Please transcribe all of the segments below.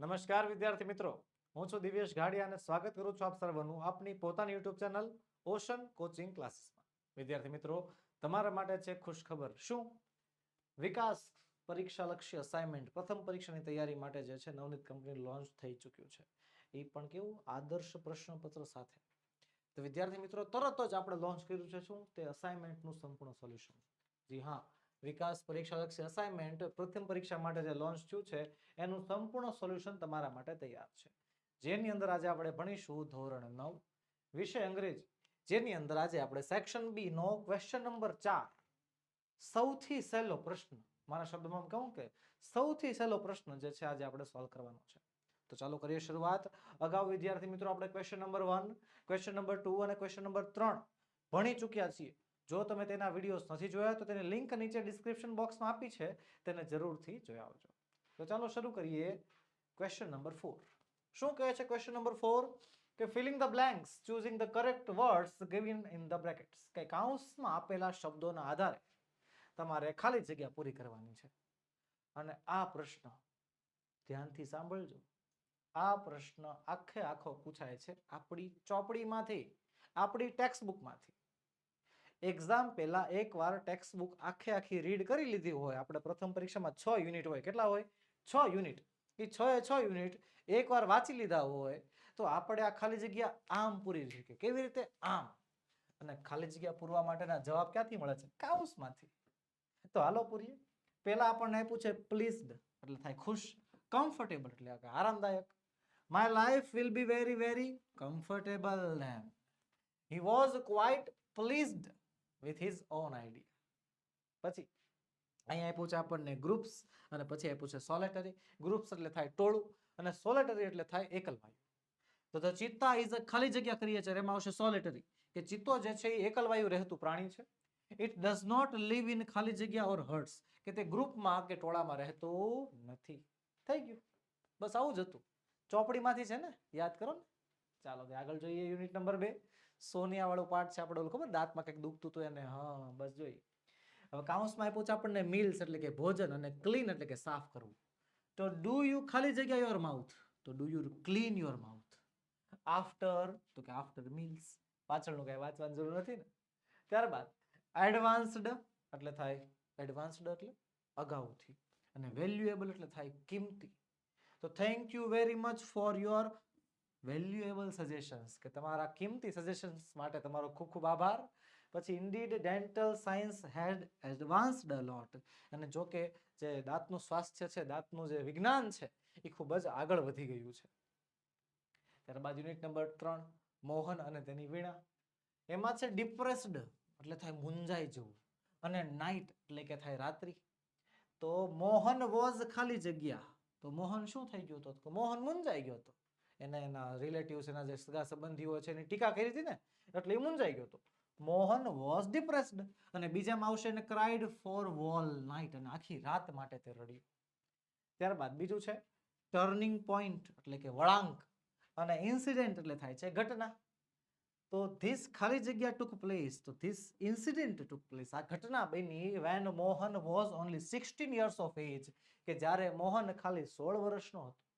નમસ્કાર વિદ્યાર્થી મિત્રો. હું છું દિવ્યેશ ઘાડિયા અને સ્વાગત કરું છું આપ સર્વનું આપની પોતાની યુટ્યુબ ચેનલ ઓશન કોચિંગ ક્લાસીસમાં. વિદ્યાર્થી મિત્રો, તમારા માટે છે ખુશ ખબર શું? વિકાસ પરીક્ષા લક્ષ્ય અસાઇનમેન્ટ પ્રથમ પરીક્ષાની તૈયારી માટે જે છે નવનીત કંપની લોન્ચ થઈ ચૂક્યું છે. એ પણ કેવું? આદર્શ પ્રશ્નપત્ર સાથે. તો વિદ્યાર્થી મિત્રો, તરત જ આપણે લોન્ચ કર્યું છે શું? તે અસાઇનમેન્ટનું સંપૂર્ણ સોલ્યુશન જી હા. વિકાસ પરીક્ષા લક્ષી અસાઇનમેન્ટ પ્રથમ પરીક્ષા માટે જે લોન્ચ થયું છે, એનું સંપૂર્ણ સોલ્યુશન તમારા માટે તૈયાર છે. જેની અંદર આજે આપણે ભણીશું ધોરણ નવ. વિષય અંગ્રેજી. જેની અંદર આજે આપણે સેક્શન બી નો ક્વેશ્ચન નંબર ચાર. સૌથી સહેલો પ્રશ્ન. મારા શબ્દમાં કહું કે સૌથી સહેલો પ્રશ્ન જે છે આજે આપણે સોલ્વ કરવાનો છે. તો ચાલો કરીએ શરૂઆત. અગાઉ વિદ્યાર્થી મિત્રો આપણે question number one question number two અને ક્વેશ્ચન નંબર ત્રણ ભણી ચૂક્યા છીએ. જો તમે તેના વિડીયોઝ નથી જોયા, તો તેની લિંક નીચે ડિસ્ક્રિપ્શન બોક્સમાં આપી છે, તેને જરૂરથી જોઈ આવજો. તો ચાલો શરૂ કરીએ ક્વેશ્ચન નંબર ફોર શું કહે છે ક્વેશ્ચન નંબર ફોર કે filling the blanks choosing the correct words given in the brackets કે કાઉન્સમાં આપેલા શબ્દોના આધારે તમારે ખાલી જગ્યા પૂરી કરવાની છે. અને આ પ્રશ્ન ધ્યાનથી સાંભળજો. આ પ્રશ્ન આખે આખો પૂછાય છે આપણી ચોપડીમાંથી, આપણી ટેક્સ્ટ બુકમાંથી એક્ઝામ પહેલાં એકવાર ટેક્સ્ટ બુક આખે આખી રીડ કરી લીધી હોય. આપણે પ્રથમ પરીક્ષામાં છ યુનિટ હોય. કેટલા હોય? છ યુનિટ એ છ એ છ યુનિટ એકવાર વાંચી લીધા હોય, તો આપણે આ ખાલી જગ્યા આમ પૂરી શકીએ. કેવી રીતે? આમ. અને ખાલી જગ્યા પૂરવા માટેના જવાબ ક્યાંથી મળે છે? કાઉસમાંથી. તો હાલો પૂરીએ. પહેલાં આપણને આપ્યું છે પ્લીઝડ એટલે થાય ખુશ કમ્ફર્ટેબલ એટલે આરામદાયક. My life will be very very comfortable he was quite pleased with his own idea પછી અહીંયા આપ્યું છે આપણને ગ્રુપ્સ અને પછી આપ્યું છે સોલેટરી ગ્રુપ્સ એટલે થાય ટોળું અને સોલેટરી એટલે થાય એકલવાયુ તો ધ ચિત્તા ઇઝ અ ખાલી જગ્યા કરીએ છીએ, એમાં આવશે સોલેટરી કે ચિત્તો જે છે એ એકલવાયુ રહેતું પ્રાણી છે. It does not live in ખાલી જગ્યા ઓર હર્ટ્સ કે તે ગ્રુપમાં કે ટોળામાં રહેતું નથી. થઈ ગયું. બસ આવું જ હતું. ચોપડીમાંથી છે ને? યાદ કરો ને? ચાલો આગળ જોઈએ યુનિટ નંબર બે. સોનિયા વાળો પાર્ટ છે આપણે ખબર? દાંતમાં કંઈક દુખતું હતું એને. હા, બસ જોઈ. હવે કાઉન્સમાં આપ્યું છે આપણને મિલ્સ એટલે કે ભોજન અને ક્લીન એટલે કે સાફ કરવું. તો ડુ યુ ખાલી જગ્યા યોર માઉથ તો do you clean your mouth after તો કે આફ્ટર મિલ્સ પાછળનું કઈ વાંચવાની જરૂર નથી ને? ત્યારબાદ એડવાન્સ્ડ એટલે થાય એડવાન્સ્ડ એટલે અગાઉથી. અને વેલ્યુએબલ એટલે થાય કિંમતી. તો thank you very much for your valuable suggestions કે તમારા કિંમતી સજેશન્સ માટે તમારો ખૂબ ખૂબ આભાર. પછી indeed dental science head advanced lot અને જો કે જે દાંતનું સ્વાસ્થ્ય છે, દાંતનું જે વિજ્ઞાન છે, એ ખૂબ જ આગળ વધી ગયું છે. ત્યારબાદ યુનિટ નંબર ત્રણ, મોહન અને તેની વીણા. એમાં છે ડિપ્રેસ્ડ એટલે થાય મુંજાઈ જવું. અને નાઇટ એટલે કે થાય રાત્રિ. તો મોહન વોઝ ખાલી જગ્યા. તો મોહન શું થઈ ગયું હતું મોહન મુંજાઈ ગયો હતો. એને, એના રિલેટિવ્સ એના જે સગા સંબંધીઓ છે, એની ટીકા કરી હતી ને, એટલે એ મુંજાઈ ગયો હતો. મોહન વોઝ ડિપ્રેસ્ડ અને બીજામાં આવશે એને ક્રાઇડ ફોર વોલ નાઇટ અને આખી રાત માટે તે રડ્યું. ત્યારબાદ બીજું છે ટર્નિંગ પોઈન્ટ એટલે કે વળાંક અને ઇન્સિડેન્ટ એટલે થાય છે ઘટના. તો ધીસ ખાલી જગ્યા ટુક પ્લેસ તો ધીસ ઇન્સિડેન્ટ ટુક પ્લેસ આ ઘટના બની when Mohan was only sixteen years of age કે જ્યારે મોહન ખાલી સોળ વર્ષનો હતો.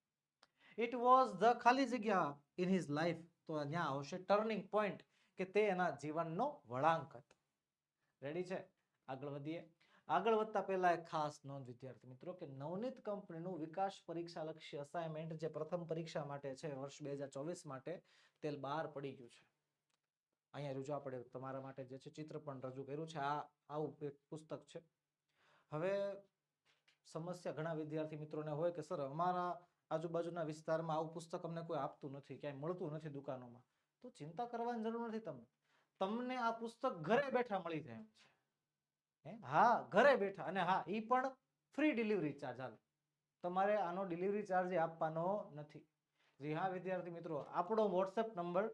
ઇટ વોઝ ધ ખાલી જગ્યા ઇન હિઝ લાઈફ તો ત્યાં આવશે ટર્નિંગ પોઈન્ટ કે તે એના જીવનનો વળાંક હતો. રેડી છે? આગળ વધીએ. આગળ વધતા પહેલા એક ખાસ નોંધ, વિદ્યાર્થી મિત્રો, કે નવનીત કંપનીનું વિકાસ પરીક્ષા લક્ષી અસાઇનમેન્ટ જે પ્રથમ પરીક્ષા માટે છે, વર્ષ બે હજાર ચોવીસ માટે તે બહાર પડી ગયું છે. અહીંયા રજૂ આપણે તમારા માટે જે છે, ચિત્ર પણ રજૂ કર્યું છે. આ, આવું એક પુસ્તક છે. હવે સમસ્યા ઘણા વિદ્યાર્થી મિત્રોને હોય કે, સર, અમારા આજુબાજુના વિસ્તારમાં આવું પુસ્તક અમને કોઈ આપતું નથી, ક્યાંય મળતું નથી દુકાનોમાં. તો ચિંતા કરવાની જરૂર નથી તમને. તમને આ પુસ્તક ઘરે બેઠા મળી જાય છે. હા? ઘરે બેઠા. અને હા એ પણ ફ્રી ડિલિવરી ચાર્જ હાલ. તમારે આનો ડિલિવરી ચાર્જ આપવાનો નથી. જી હા, વિદ્યાર્થી મિત્રો, આપણો WhatsApp number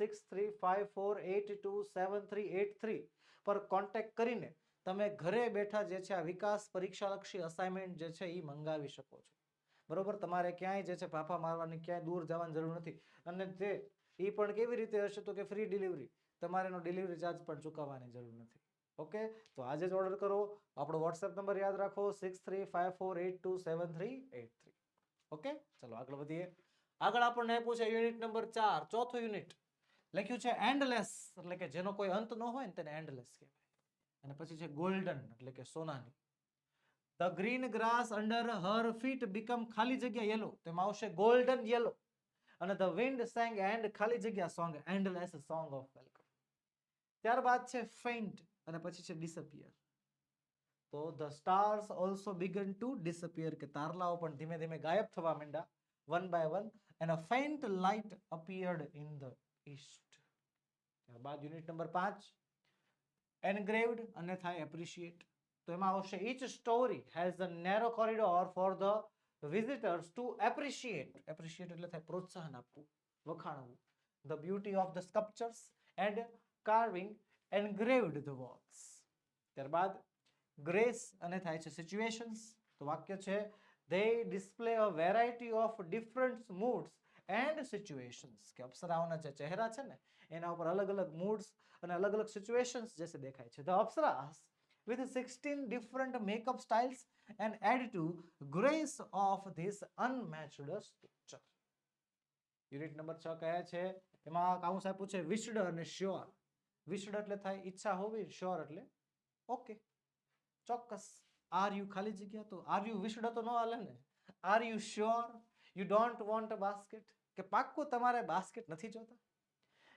six three five four eight two seven three eight three પર કોન્ટેક્ટ કરીને તમે ઘરે બેઠા જે છે આ વિકાસ પરીક્ષાલક્ષી અસાઇનમેન્ટ જે છે એ મંગાવી શકો છો. બરોબર? તમારે ક્યાંય જે છે ફાફા મારવાની ક્યાંય દૂર જવાની જરૂર નથી. અને તે એ પણ કેવી રીતે હશે તો કે ફ્રી ડિલિવરી તમારે એનો ડિલિવરી ચાર્જ પણ ચૂકવવાની જરૂર નથી. ઓકે? તો આજે જ ઓર્ડર કરો. આપણો વોટ્સએપ નંબર યાદ રાખો six three five four eight two seven three eight three okay? ચલો, આગળ વધીએ. આગળ આપણને આપ્યું છે યુનિટ નંબર ચાર, ચોથું યુનિટ લખ્યું છે એન્ડલેસ એટલે કે જેનો કોઈ અંત ન હોય ને તેને એન્ડલેસ કહેવાય. અને પછી છે ગોલ્ડન એટલે કે સોનાની. The green grass under her feet become ખાલી જગ્યા યેલો તેમાં આવશે ગોલ્ડન યેલો અને ધ વિન્ડ સેંગ એન્ડ ખાલી જગ્યા song endless song of welcome ત્યારબાદ છે ફેઇન્ટ અને પછી છે ડિસઅપિયર તો the stars also began to disappear કે તારલાઓ પણ ધીમે ધીમે ગાયબ થવા માંડ્યા one by one and a faint light appeared in the east ત્યારબાદ યુનિટ નંબર પાંચ એનગ્રેવડ અને થાય એપ્રિશિએટ તો એમાં આવશે each story has a narrow corridor for the visitors to appreciate appreciate એટલે થાય પ્રોત્સાહન આપવું વખાણવું the beauty of the sculptures and carving engraved the walls ત્યારબાદ grace અને થાય છે situations તો વાક્ય છે they display a variety of different moods and situations કે અપ્સરાઓના જે ચહેરા છે ને એના ઉપર અલગ અલગ moods અને અલગ અલગ situations જે દેખાય છે the apsaras with 16 different makeup styles and add to grace of this unmatched structure. Unit number છ કહે છે, એમાં કાઉન્સ આપ્યું છે વિશ્ડ અને શ્યોર વિશ્ડ એટલે થાય ઈચ્છા હોવી શ્યોર એટલે ઓકે ચોક્કસ. આર યુ ખાલી જગ્યા? તો આર યુ વિશ્ડ તો ન હાલે ને? Are you sure you don't want a basket કે પાક્કું તમારે બાસ્કેટ નથી જોતા?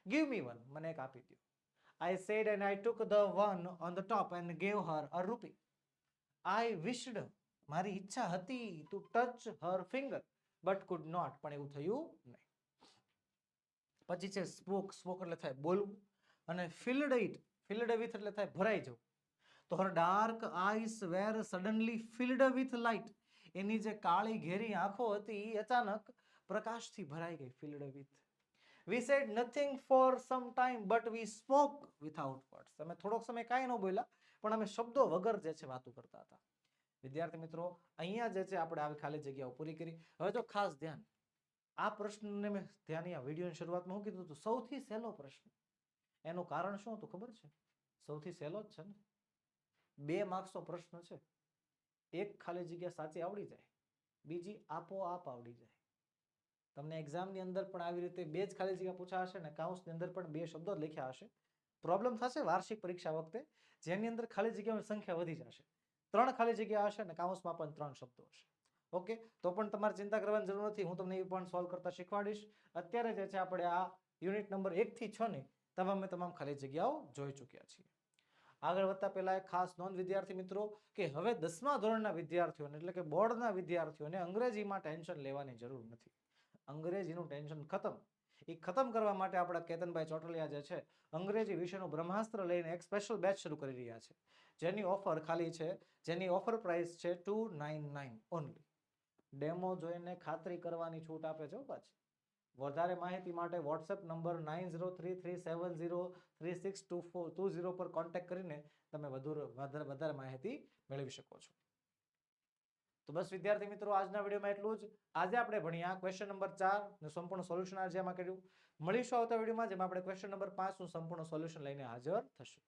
ગીવ મી વન મને એક આપી દો I said and I took the one on the top and gave her a rupee. I wished મારી ઈચ્છા હતી to touch her finger, but could not. પણ એવું થયું નહીં. પછી છે સ્પોક સ્પોક એટલે થાય બોલવું. અને ફિલ્ડ ઇટ ફિલ્ડ વિથ એટલે થાય ભરાઈ જવું. તો her dark eyes were suddenly filled with light એની જે કાળી ઘેરી આંખો હતી અચાનક પ્રકાશથી ભરાઈ ગઈ filled with we said nothing for some time but we spoke without words અમે થોડોક સમય કાંઈ ન બોલ્યા, પણ અમે શબ્દો વગર જે છે વાતો કરતા હતા. વિદ્યાર્થી મિત્રો, અહીંયા જે છે આપણે આવી ખાલી જગ્યાઓ પૂરી કરી. હવે તો ખાસ ધ્યાન, આ પ્રશ્નને મેં ધ્યાન આ વિડીયોની શરૂઆતમાં હું કીધું હતું, સૌથી સહેલો પ્રશ્ન. એનું કારણ શું હતું ખબર છે? સૌથી સહેલો જ છે ને. બે માર્ક્સનો પ્રશ્ન છે. એક ખાલી જગ્યા સાચી આવડી જાય, બીજી આપોઆપ આવડી જાય. તમને એક્ઝામની અંદર પણ આવી રીતે બે જ ખાલી જગ્યા પૂછા હશે ને કાઉન્સની અંદર પણ બે શબ્દો લખ્યા હશે. પ્રોબ્લેમ થશે વાર્ષિક પરીક્ષા વખતે, જેની અંદર ખાલી જગ્યાઓની સંખ્યા વધી જશે. ત્રણ ખાલી જગ્યા હશે અને કાઉન્સમાં પણ ત્રણ શબ્દો હશે. ઓકે તો પણ તમારે ચિંતા કરવાની જરૂર નથી. હું તમને એ પણ સોલ્વ કરતા શીખવાડીશ. અત્યારે જે છે આપણે આ યુનિટ નંબર એકથી છ ની તમામે તમામ ખાલી જગ્યાઓ જોઈ ચૂક્યા છીએ. આગળ વધતા પહેલા એક ખાસ નોંધ વિદ્યાર્થી મિત્રો, કે હવે દસમા ધોરણના વિદ્યાર્થીઓને, એટલે કે બોર્ડના વિદ્યાર્થીઓને અંગ્રેજીમાં ટેન્શન લેવાની જરૂર નથી. અંગ્રેજીનું ટેન્શન ખતમ. એ ખતમ કરવા માટે આપણા કેતનભાઈ ચોટલિયા જે છે, અંગ્રેજી વિષયનું બ્રહ્માસ્ત્ર લઈને એક સ્પેશિયલ બેચ શરૂ કરી રહ્યા છે. જેની ઓફર ખાલી છે, જેની ઓફર પ્રાઇસ છે two nine nine only demo જોઈને ખાતરી કરવાની છૂટ આપે છે પાછી. વધારે માહિતી માટે WhatsApp number nine zero three three seven zero three six two four two zero પર કોન્ટેક્ટ કરીને તમે વધુ વધારે માહિતી મેળવી શકો છો. તો બસ વિદ્યાર્થી મિત્રો, આજના વિડીયોમાં એટલું જ. આજે આપણે ભણ્યા ક્વેશ્ચન નંબર ચારનું સંપૂર્ણ સોલ્યુશન આજે એમાં કર્યું. મળીશું આવતા વિડીયોમાં, જેમાં આપણે ક્વેશ્ચન નંબર પાંચનું સંપૂર્ણ સોલ્યુશન લઈને હાજર થશું.